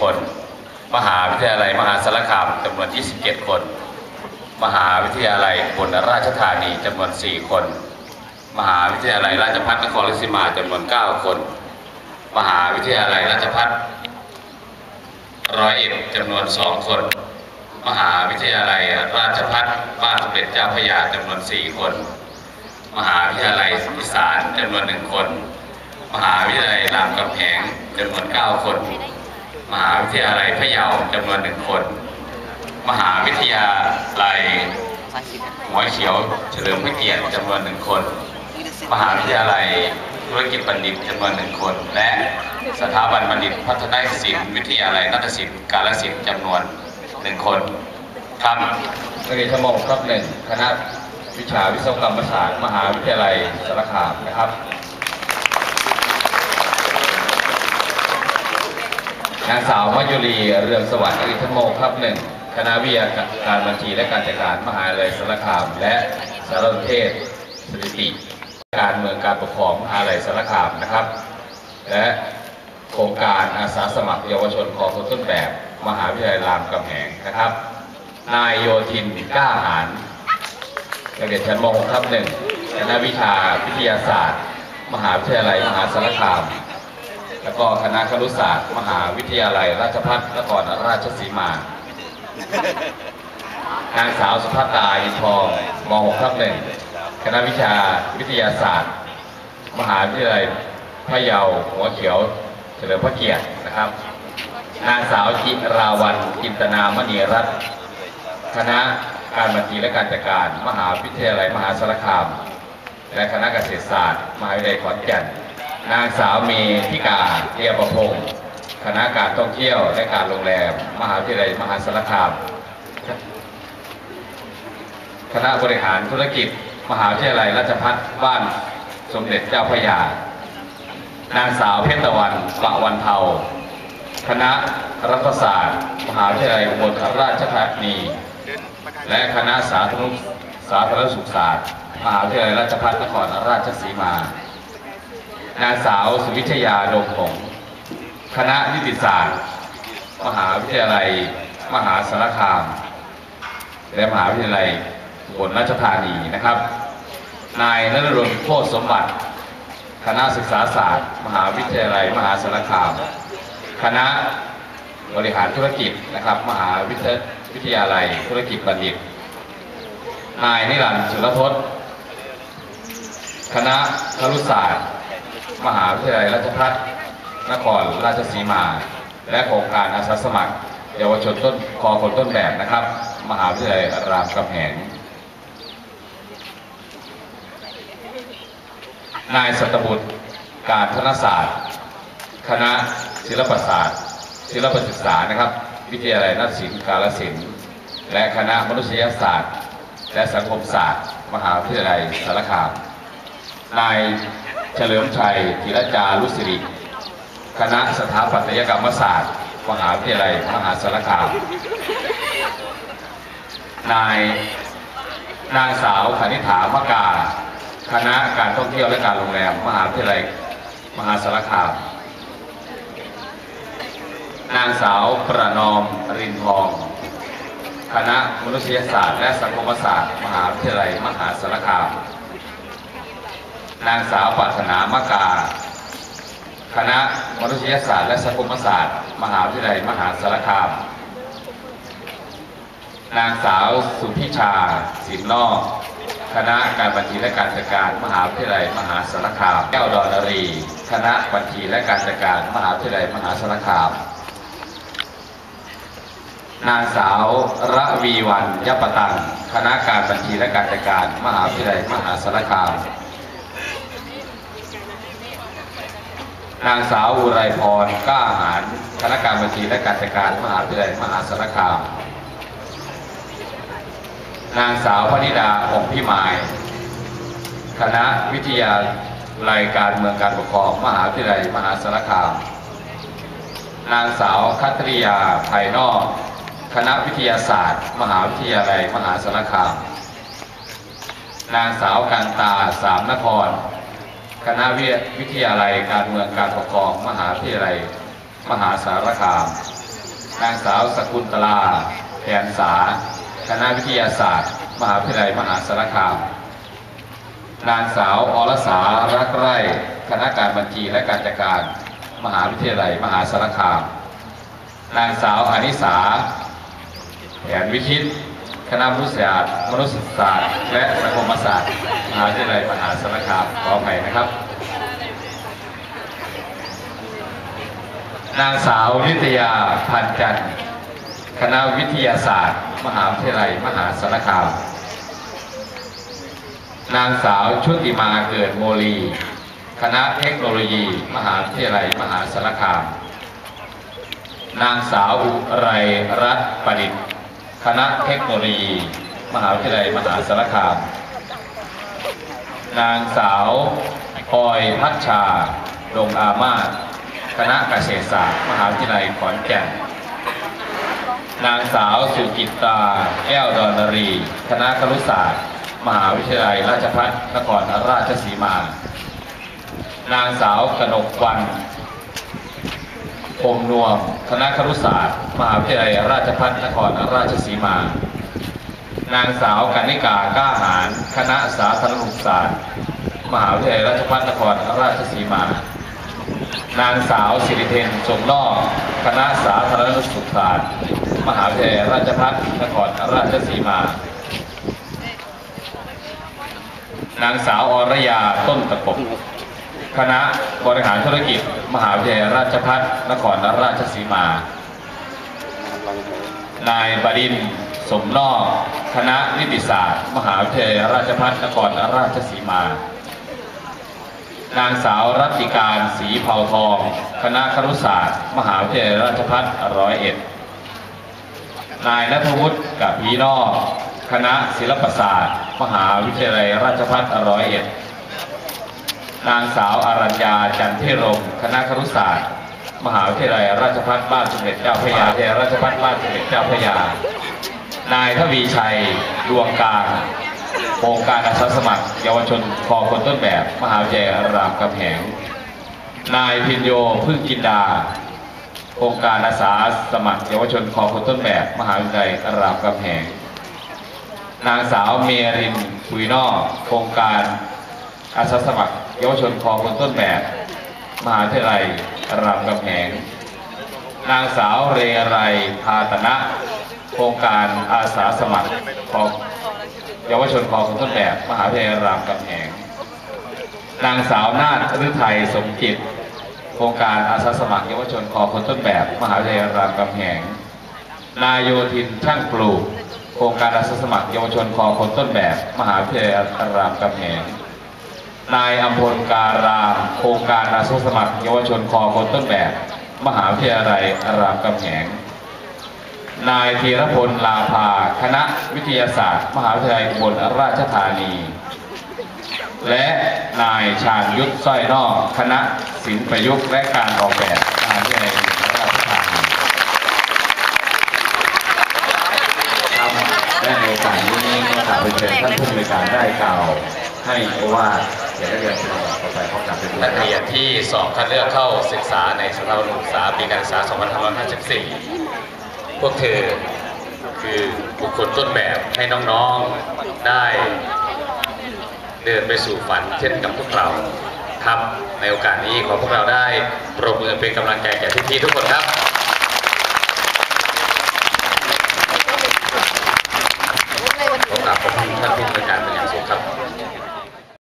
คน มหาวิทยาลัยมหาสารคามจำนวน 27 คน มหาวิทยาลัยอุบลราชธานีจำนวน 4 คน มหาวิทยาลัยราชภัฏนครราชสีมาจำนวน 9 คน มหาวิทยาลัยราชภัฏร้อยเอ็ดจำนวน 2 คน มหาวิทยาลัยราชภัฏบ้านสมเด็จเจ้าพระยาจำนวน 4 คน มหาวิทยาลัยอีสานจำนวนหนึ่งคน มหาวิทยาลัยรามคำแหงจำนวน 9 คน มหาวิทยาลัยพะเยาจำนวนหนึ่งคน มหาวิทยาลัยหัวเขียวเฉลิมพระเกียรติจำนวนหนึ่งคน มหาวิทยาลัยธุรกิจบัณฑิตจำนวนหนึ่งคน และสถาบันบัณฑิตพัฒนาศิลป์วิทยาลัยนาฏศิลป์กาลสินธุ์จำนวนหนึ่งคนครับนักเรียนชั้นม .6 ครับหนึ่งคณะวิชาวิศวกรรมศาสตร์มหาวิทยาลัยสารคามนะครับ นางสาวมายุรีเรืองสวัสดิ์นักเรียนชั้นมครับหนึ่งคณะวิทยาการบัญชีและการจัดการมหาวิทยาลัยสารคาม และสารสนเทศสถิติ การเมืองการปกครองมหาวิทยาลัยสารคามนะครับ และโครงการอาสาสมัครเยาวชนของคนต้นแบบมหาวิทยาลัยรามคำแหงนะครับ นายโยธินก้าหารนักเรียนชั้นม .6 ครับหนึ่งคณะวิชาวิทยาศาสตร์ มหาวิทยาลัยมหาสารคาม แล้วก็คณะครุศาสตร์ มหาวิทยาลัย ราชภัฏนครราชสีมานางสาวสุภัตตาอินทองม .6 ทับหนึ่งคณะวิชาวิทยาศาสตร์ มหาวิทยาลัยพะเยาหัวเขียว เฉลิมพระเกียรตินะครับนางสาวจิราวันจินตนามณีรัตน์คณะการบัญชีและการจัดการ มหาวิทยาลัยมหาสารคาม และคณะเกษตรศาสตร์ มหาวิทยาลัยขอนแก่น นางสาวเมธิกาเทียประพงศ์คณะการท่องเที่ยวและการโรงแรม มหาวิทยาลัยมหาสารคาม คณะบริหารธุรกิจ มหาวิทยาลัยราชภัฏบ้านสมเด็จเจ้าพระยา นางสาวเพชรตะวันปะวันเทาคณะรัฐศาสตร์ มหาวิทยาลัยอุบลราชธานี และคณะสาธารณสาธารณสุขศาสตร์ มหาวิทยาลัยราชภัฏนครราชสีมา นางสาวสุวิทยาดงหงส์คณะนิติศาสตร์ มหาวิทยาลัย มหาสารคาม และมหาวิทยาลัยอุบลราชธานีนะครับ นายนฤดลโพธสมบัติ คณะศึกษาศาสตร์ มหาวิทยาลัย มหาสารคาม คณะบริหารธุรกิจนะครับ มหาวิทยวิทยาลัยธุรกิจบัณฑิต นายนิรันดร์สุรทศคณะครุศาสตร์ มหาวิทยาลัยราชภัฏนครราชสีมา และโครงการอาสาสมัคร เยาวชนต้นคอคนต้นแบบนะครับ มหาวิทยาลัยรามคำแหงนายสัตบุตรการธนศาสตร์ คณะศิลปศาสตร์ ศิลปศึกษานะครับ วิทยาลัยนักศิลป์กาลสินและคณะมนุษยศาสตร์ และสังคมศาสตร์ มหาวิทยาลัยสารคามนาย เฉลิมชัยธีรจารุศิริคณะสถาปัตยกรรมศาสตร์มหาวิทยาลัยมหาสารคามนายนางสาวคณิฐามกา คณะการท่องเที่ยวและการโรงแรมมหาวิทยาลัยมหาสารคาม นางสาวประนอมรินทอง คณะมนุษยศาสตร์และสังคมศาสตร์ มหาวิทยาลัยมหาสารคาม นางสาวปรารถนามกา คณะมนุษยศาสตร์และสังคมศาสตร์ มหาวิทยาลัยมหาสารคาม นางสาวสุพิชาสินนอก คณะการบัญชีและการจัดการ มหาวิทยาลัยมหาสารคาม แก้วดอนรี คณะบัญชีและการจัดการ มหาวิทยาลัยมหาสารคามนางสาวระวีวันยปตัง คณะการบัญชีและการจัดการ มหาวิทยาลัยมหาสารคาม นางสาวอุไรพรกล้าหารคณะการบัญชีและการจัดการมหาวิทยาลัยมหาสารคาม นางสาวพนิดาองพิมาย คณะวิทยาลัยการเมืองการปกครองมหาวิทยาลัยมหาสารคาม นางสาวคัตริยาภายนอก คณะวิทยาศาสตร์ มหาวิทยาลัยมหาสารคาม นางสาวการตาสามนคร คณะวิวิทยาลัยการเมืองการปกครองมหาวิทยาลัย มหาสารคาม นางสาวสกุลตลาแผนสา คณะวิทยาศาสตร์ มหาวิทยาลัยมหาสารคาม นางสาวอรสารักไร่คณะการบัญชีและการจัดการ มหาวิทยาลัย มหาสารคาม นางสาวอนิสาแผนวิชิต คณะมนุษยศาสตร์ มนุษยศาสตร์ และสังคมศาสตร์ มหาวิทยาลัยมหาสารคามขออภัยนะครับ นางสาวนิตยาพันจันทร์ คณะวิทยาศาสตร์ มหาวิทยาลัยมหาสารคาม นางสาวชุติมาเกิดโมลี คณะเทคโนโลยี มหาวิทยาลัยมหาสารคาม นางสาวอุไรรัตน์ประดิษฐ์ คณะเทคโนโลยี มหาวิทยาลัยมหาสารคาม นางสาวพลอยพัชชา ดงอามาคณะเกษตรศาสตร์ มหาวิทยาลัยขอนแก่น นางสาวสุจิตตา แก้วดอนนรี คณะครุศาสตร์ มหาวิทยาลัยราชภัฏนครราชสีมา นางสาวกนกวัน พงนวม คณะครุศาสตร์ มหาวิทยาลัยราชภัฏนครราชสีมา นางสาวกนิกาก้าหาร คณะสาธารณสุขศาสตร์ มหาวิทยาลัยราชภัฏนครราชสีมา นางสาวสิริเทนสมนอกคณะสาธารณสุขศาสตร์ มหาวิทยาลัยราชภัฏนครราชสีมานางสาวอรยาต้นตะกบ คณะบริหารธุรกิจ มหาวิทยาลัยราชภัฏนครราชสีมา นายบดินทร์สมนอกคณะนิติศาสตร์ มหาวิทยาลัยราชภัฏนครราชสีมา นางสาวรัตติการศรีเผาทอง คณะครุศาสตร์ มหาวิทยาลัยราชภัฏร้อยเอ็ดนายนัทวุฒิกับพีนอกคณะศิลปศาสตร์ มหาวิทยาลัยราชภัฏร้อยเอ็ด นางสาวอารัญญาจันทิรมคณะครุศาสตร์ มหาวิทยาลัยราชภัฏบ้านสมเด็จเจ้าพระยาวิทยาราชภัฏบ้านสมเด็จเจ้าพระยา นายทวีชัยดวงกลางโครงการอาสาสมัคร เยาวชนคอคนต้นแบบ มหาวิทยาลัยรามคำแหง นายพินโยพึ่งกินดาโครงการอาสาสมัคร เยาวชนคอคนต้นแบบ มหาวิทยาลัยรามคำแหง นางสาวเมรินปุยนอกโครงการอาสาสมัคร เยาวชนคอคนต้นแบบ มหาวิทยาลัยรามคำแหง นางสาวเรไรพาตนะ โครงการอาสาสมัครของเยาวชนคอคนต้นแบบ มหาวิทยาลัยรามคำแหง นางสาวนาฏฤทัยสมจิต โครงการอาสาสมัครเยาวชนคอคนต้นแบบ มหาวิทยาลัยรามคำแหง นายโยธินช่างปลูกโครงการอาสาสมัครเยาวชนคอคนต้นแบบ มหาวิทยาลัยรามคำแหง นายอัมพลการาม โครงการอาสาสมัครเยาวชนคอคนต้นแบบ มหาวิทยาลัยรามคำแหง นายธีรพลลาภา คณะวิทยาศาสตร์ มหาวิทยาลัยอุบลราชธานี และนายชาญยุทธสร้อยนอก คณะศิลปประยุกต์และการออกแบบมหาวิทยาลัยอุบลราชธานีครับและในโอกาสนี้ขอเชิญท่านผู้บริการได้กล่าวให้โอวา ทแก่นักเรียนที่เราต่อไปพบกับเป็นนักเรียนที่สอบคัดเลือกเข้าศึกษาในสถาบันศึกษาปีการศึกษา 2554 พวกเธอคือบุคคลต้นแบบให้น้องๆได้ เดินไปสู่ฝันเช่นกับพวกเราครับในโอกาสนี้ขอพวกเราได้ปรบมือเป็นกำลังใจแก่พี่ๆทุกคนครับขอกราบขอบคุณท่านผู้บ